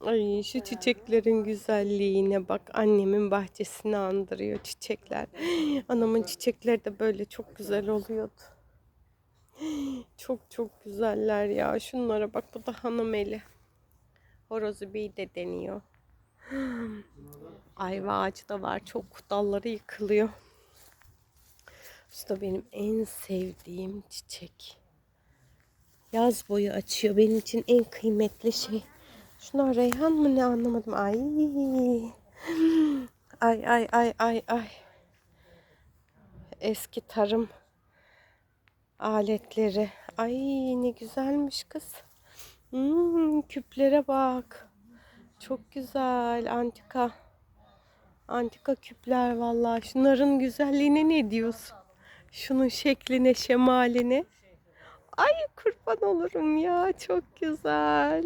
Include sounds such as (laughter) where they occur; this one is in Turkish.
Ay şu çiçeklerin güzelliğine bak. Annemin bahçesini andırıyor çiçekler. (gasps) Anamın çiçekleri de böyle çok güzel oluyordu. (gasps) Çok çok güzeller ya. Şunlara bak bu da hanım eli. Horozu bey de deniyor. (gasps) Ayva ağacı da var. Çok dalları yıkılıyor. Şu da benim en sevdiğim çiçek. Yaz boyu açıyor. Benim için en kıymetli şey. Şunlar reyhan mı ne anlamadım. Ay. Ay ay ay ay ay. Eski tarım aletleri. Ay ne güzelmiş kız. Hmm, küplere bak. Çok güzel. Antika. Antika küpler vallahi. Şunların güzelliğine ne diyorsun? Şunun şekline, şemaline. Ay kurban olurum ya. Çok güzel.